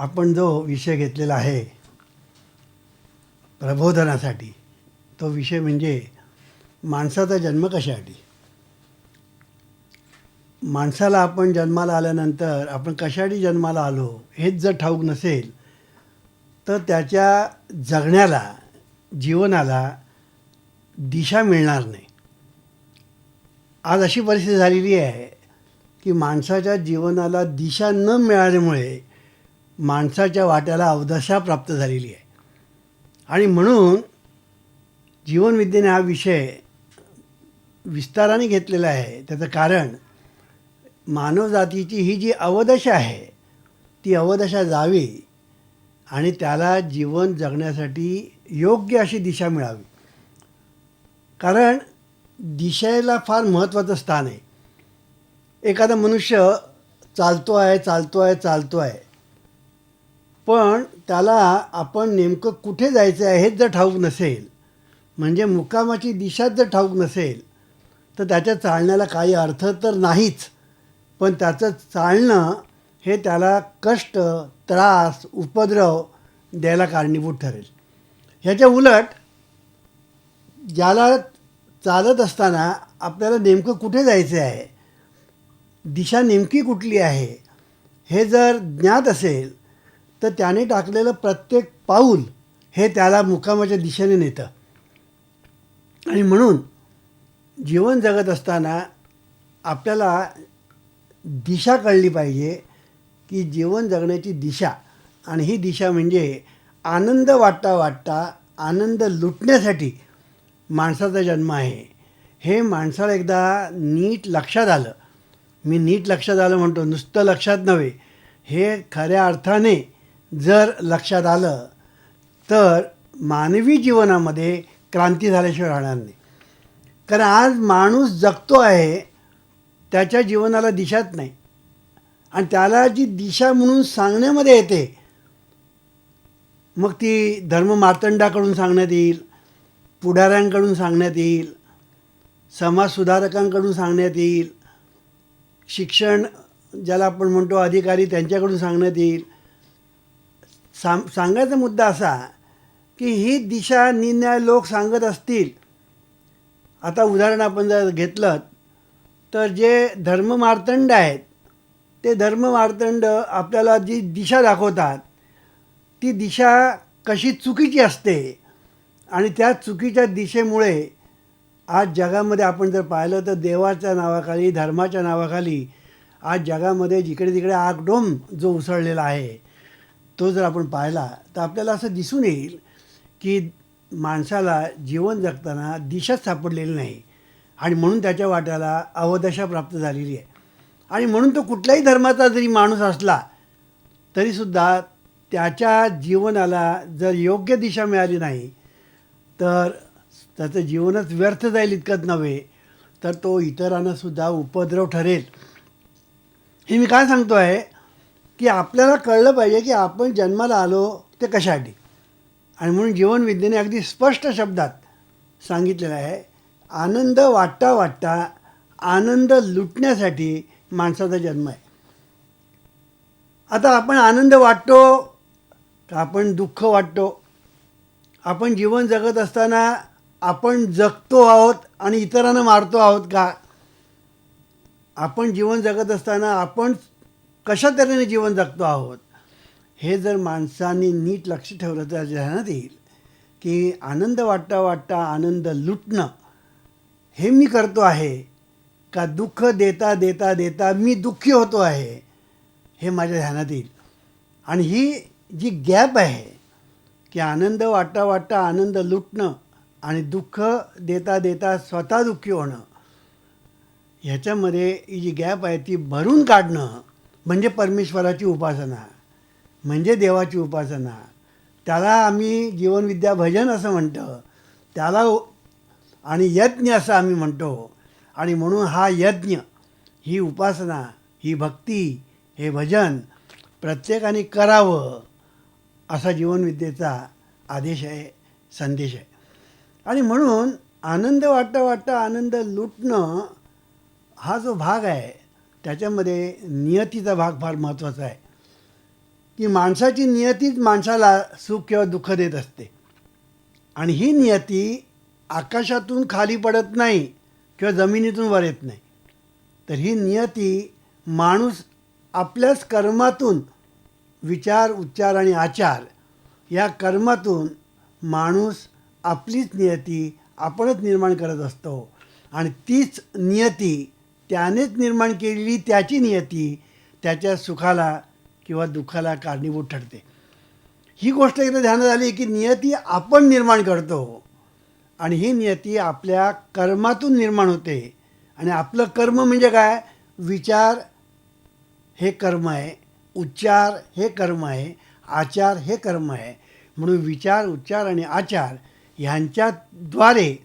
आपण जो विषय घेतलेला आहे प्रबोधनासाठी तो विषय म्हणजे माणसाचा जन्म कशासाठी? माणसाला आपण जन्माला आल्यानंतर आपण कशासाठी जन्माला आलो हेच जर ठाऊक नसेल तर त्याच्या जगण्याला जीवनाला दिशा मिळणार नाही. आज अशी परिस्थिती झालेली आहे की माणसाच्या जीवनाला दिशा न मिळाल्यामुळे माणसाच्या वाट्याला अवदशा प्राप्त झालेली आहे. आणि म्हणून जीवनविद्येने हा विषय विस्ताराने घेतलेला आहे. त्याचं कारण मानवजातीची ही जी अवदशा आहे ती अवदशा जावी आणि त्याला जीवन जगण्यासाठी योग्य अशी दिशा मिळावी. कारण दिशेला फार महत्त्वाचं स्थान आहे. एखादा मनुष्य चालतो आहे चालतो आहे चालतो आहे पण त्याला आपण नेमकं कुठे जायचं आहे हेच जर ठाऊक नसेल म्हणजे मुक्कामाची दिशाच जर ठाऊक नसेल तर त्याच्या चालण्याला काही अर्थ तर नाहीच. पण त्याचं चालणं हे त्याला कष्ट त्रास उपद्रव द्यायला कारणीभूत ठरेल. ह्याच्या उलट ज्याला चालत असताना आपल्याला नेमकं कुठे जायचं आहे दिशा नेमकी कुठली आहे हे जर ज्ञात असेल तर त्याने टाकलेलं प्रत्येक पाऊल हे त्याला मुकामाच्या दिशेने नेतं. आणि म्हणून जीवन जगत असताना आपल्याला दिशा कळली पाहिजे की जीवन जगण्याची दिशा. आणि ही दिशा म्हणजे आनंद वाटता वाटता आनंद लुटण्यासाठी माणसाचा जन्म आहे. हे माणसाला एकदा नीट लक्षात आलं. मी नीट लक्षात आलं म्हणतो नुसतं लक्षात नव्हे. हे खऱ्या अर्थाने जर लक्षात आलं तर मानवी जीवनामध्ये क्रांती झाल्याशिवाय राहणार नाही. कारण आज माणूस जगतो आहे त्याच्या जीवनाला दिशाच नाही. आणि त्याला जी दिशा म्हणून सांगण्यामध्ये येते मग ती धर्म मार्तंडाकडून सांगण्यात येईल पुढाऱ्यांकडून सांगण्यात येईल समाजसुधारकांकडून सांगण्यात येईल शिक्षण ज्याला आपण म्हणतो अधिकारी त्यांच्याकडून सांगण्यात येईल. सांग सांगायचा मुद्दा असा की ही दिशा निन्याय लोक सांगत असतील. आता उदाहरण आपण जर घेतलं तर जे धर्ममार्तंड आहेत ते धर्ममार्तंड आपल्याला जी दिशा दाखवतात ती दिशा कशी चुकीची असते आणि त्या चुकीच्या दिशेमुळे आज जगामध्ये आपण जर पाहिलं तर देवाच्या नावाखाली धर्माच्या नावाखाली आज जगामध्ये जिकडे तिकडे आगडोम जो उसळलेला आहे. तो जर आपण पाहिला तर आपल्याला असं दिसून येईल की माणसाला जीवन जगताना दिशाच सापडलेली नाही आणि म्हणून त्याच्या वाट्याला अवदशा प्राप्त झालेली आहे. आणि म्हणून तो कुठल्याही धर्माचा जरी माणूस असला तरीसुद्धा त्याच्या जीवनाला जर योग्य दिशा मिळाली नाही तर त्याचं जीवनच व्यर्थ जाईल इतकंच नव्हे तर तो इतरांनासुद्धा उपद्रव ठरेल. हे मी काय सांगतो आहे की आपल्याला कळलं पाहिजे की आपण जन्माला आलो ते कशासाठी? आणि म्हणून जीवनविद्येने अगदी स्पष्ट शब्दात सांगितलेलं आहे आनंद वाटता वाटता आनंद लुटण्यासाठी माणसाचा जन्म आहे. आता आपण आनंद वाटतो का आपण दुःख वाटतो. आपण जीवन जगत असताना आपण जगतो आहोत आणि इतरांना मारतो आहोत का? आपण जीवन जगत असताना आपण कशा तऱ्हेने जीवन जगतो आहोत? हे जर माणसाने नीट लक्ष ठेवलं तर ध्यानात येईल की आनंद वाटता वाटता आनंद लुटणं हे मी करतो आहे का दुःख देता देता देता मी दुःखी होतो आहे हे माझ्या ध्यानात येईल. आणि ही जी गॅप आहे की आनंद वाटता वाटता आनंद लुटणं आणि दुःख देता देता स्वतः दुःखी होणं ह्याच्यामध्ये ही जी गॅप आहे ती भरून काढणं म्हणजे परमेश्वराची उपासना म्हणजे देवाची उपासना. त्याला आम्ही जीवनविद्या भजन असं म्हणतो. त्याला आणि यज्ञ असं आम्ही म्हणतो. आणि म्हणून हा यज्ञ ही उपासना ही भक्ती हे भजन प्रत्येकाने करावं असा जीवनविद्येचा आदेश आहे संदेश आहे. आणि म्हणून आनंद वाटता वाटता आनंद लुटणं हा जो भाग आहे त्याच्यामध्ये नियतीचा भाग फार महत्त्वाचा आहे. की माणसाची नियतीच माणसाला सुख किंवा दुःख देत असते. आणि ही नियती आकाशातून खाली पडत नाही किंवा जमिनीतून वर येत नाही. तर ही नियती माणूस आपल्याच कर्मातून विचार उच्चार आणि आचार या कर्मातून माणूस आपलीच नियती आपणच निर्माण करत असतो. आणि तीच नियती त्यानेच निर्माण केलेली त्याची नियती त्याच्या सुखाला किंवा दुःखाला कारणीभूत ठरते. ही गोष्ट एकदा ध्यानात आली की नियती आपण निर्माण करतो आणि ही नियती आपल्या कर्मातून निर्माण होते. आणि आपलं कर्म म्हणजे काय? विचार हे कर्म आहे उच्चार हे कर्म आहे आचार हे कर्म आहे. म्हणून विचार उच्चार आणि आचार ह्यांच्याद्वारे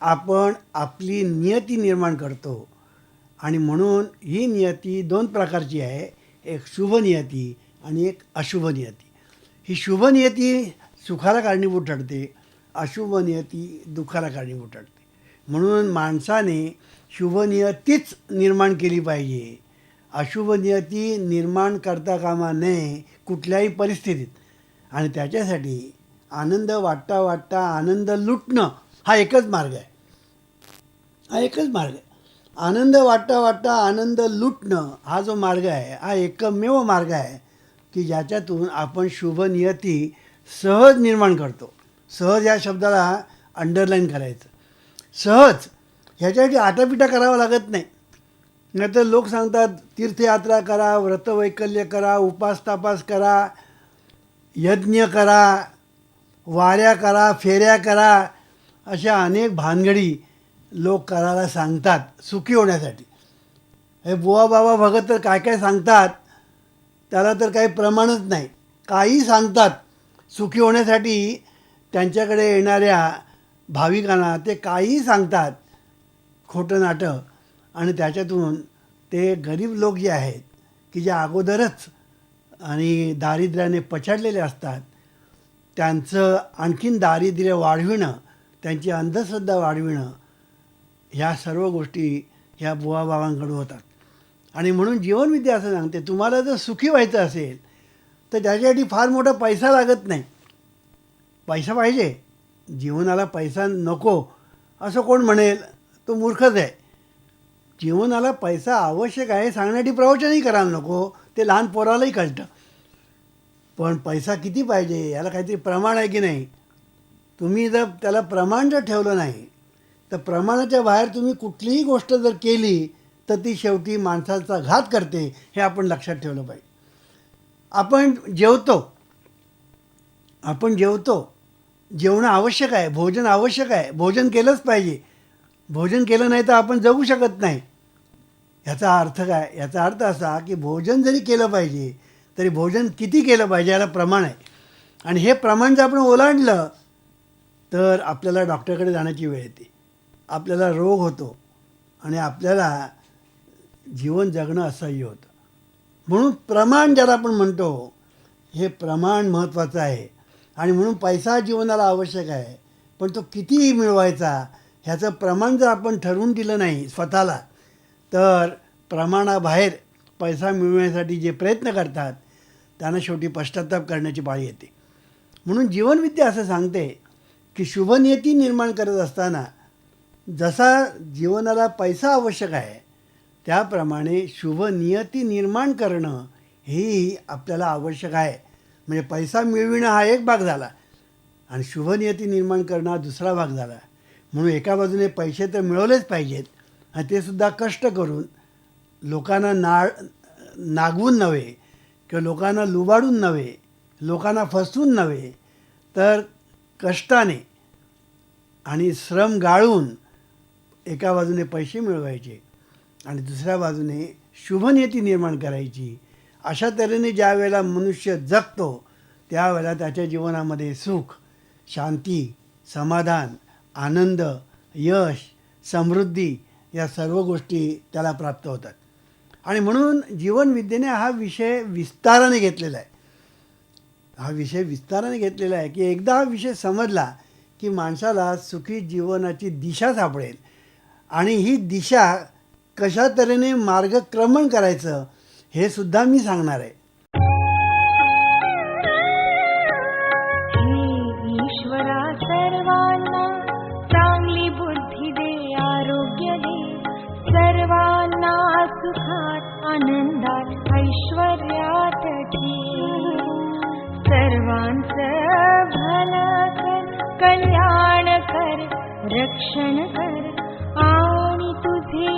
आपण आपली नियती निर्माण करतो. आणि म्हणून ही नियती दोन प्रकारची आहे. एक शुभ नियती आणि एक अशुभ नियती. ही शुभ नियती सुखाला कारणीभूत ठरते अशुभ नियती दुःखाला कारणीभूत ठरते. म्हणून माणसाने शुभ नियतीच निर्माण केली पाहिजे. अशुभ नियती निर्माण करता कामा नये कुठल्याही परिस्थितीत. आणि त्याच्यासाठी आनंद वाटता वाटता आनंद लुटणं हा एकच मार्ग आहे. हा एकच मार्ग आहे. आनंद वाटता वाटता आनंद लुटणं हा जो मार्ग आहे हा एकमेव मार्ग आहे की ज्याच्यातून आपण शुभनियती सहज निर्माण करतो. सहज या शब्दाला अंडरलाईन करायचं. सहज ह्याच्यासाठी आटापिटा करावा लागत नाही. नाहीतर लोक सांगतात तीर्थयात्रा करा व्रतवैकल्य करा उपास तापास करा यज्ञ करा वाऱ्या करा फेऱ्या करा अशा अनेक भानगडी लोक करायला सांगतात सुखी होण्यासाठी. हे बुवा बाबा भगत तर काय काय सांगतात त्याला तर काही प्रमाणच नाही. काही सांगतात सुखी होण्यासाठी त्यांच्याकडे येणाऱ्या भाविकांना ते काहीही सांगतात खोटं नाटं. आणि त्याच्यातून ते गरीब लोक जे आहेत की जे अगोदरच आणि दारिद्र्याने पछाडलेले असतात त्यांचं आणखीन दारिद्र्य वाढविणं त्यांची अंधश्रद्धा वाढविणं ह्या सर्व गोष्टी ह्या बुवाबाबांकडून होतात. आणि म्हणून जीवनविद्या असं सांगते तुम्हाला जर सुखी व्हायचं असेल तर त्याच्यासाठी फार मोठा पैसा लागत नाही. पैसा पाहिजे. जीवनाला पैसा नको असं कोण म्हणेल? तो मूर्खच आहे. जीवनाला पैसा आवश्यक आहे सांगण्यासाठी प्रवचनही करायला नको ते लहान पोरालाही कळतं. पण पैसा किती पाहिजे? याला काहीतरी प्रमाण आहे की नाही? तुम्ही जर त्याला प्रमाण जर ठेवलं नाही तर प्रमाणाच्या बाहेर तुम्ही कुठलीही गोष्ट जर केली तर ती शेवटी माणसाचा घात करते हे आपण लक्षात ठेवलं पाहिजे. आपण जेवतो. आपण जेवतो. जेवणं आवश्यक आहे भोजन आवश्यक आहे भोजन केलंच पाहिजे. भोजन केलं नाही तर आपण जगू शकत नाही. याचा अर्थ काय? याचा अर्थ असा की भोजन जरी केलं पाहिजे तरी भोजन किती केलं पाहिजे याला प्रमाण आहे. आणि हे प्रमाण जर आपण ओलांडलं तर आपल्याला डॉक्टरकडे जाण्याची वेळ येते. आपल्याला रोग होतो आणि आपल्याला जीवन जगणं असह्य होतं. म्हणून प्रमाण ज्याला आपण म्हणतो हे प्रमाण महत्त्वाचं आहे. आणि म्हणून पैसा जीवनाला आवश्यक आहे. पण तो कितीही मिळवायचा ह्याचं प्रमाण जर आपण ठरवून दिलं नाही स्वतःला तर प्रमाणाबाहेर पैसा मिळवण्यासाठी जे प्रयत्न करतात त्यांना शेवटी पश्चाताप करण्याची पाळी येते. म्हणून जीवनविद्या असं सांगते की शुभनियती निर्माण करत असताना जसा जीवनाला पैसा आवश्यक आहे त्याप्रमाणे शुभनियती निर्माण करणं हेही आपल्याला आवश्यक आहे. म्हणजे पैसा मिळविणं हा एक भाग झाला आणि शुभनियती निर्माण करणं हा दुसरा भाग झाला. म्हणून एका बाजूने पैसे तर मिळवलेच पाहिजेत आणि ते सुद्धा कष्ट करून लोकांना ना नागवून नव्हे किंवा लोकांना लुबाडून नव्हे लोकांना फसवून नव्हे तर कष्टाने आणि श्रम गाळून एका बाजूने पैसे मिळवायचे आणि दुसऱ्या बाजूने शुभनियती निर्माण करायची. अशा तऱ्हेने ज्या वेळेला मनुष्य जगतो त्यावेळेला त्याच्या जीवनामध्ये सुख शांती समाधान आनंद यश समृद्धी या सर्व गोष्टी त्याला प्राप्त होतात. आणि म्हणून जीवनविद्येने हा विषय विस्ताराने घेतलेला आहे. हा विषय विस्ताराने घेतलेला आहे की एकदा हा विषय समजला की माणसाला सुखी जीवनाची दिशा सापडेल. आणि ही दिशा कशा तऱ्हेने मार्गक्रमण करायचं हे सुद्धा मी सांगणार आहे. ईश्वरा सर्वांना चांगली बुद्धी दे आरोग्य दे. आनंदात ऐश्वर्यात सर्वांच भला कर कल्याण कर रक्षण कर. तुझे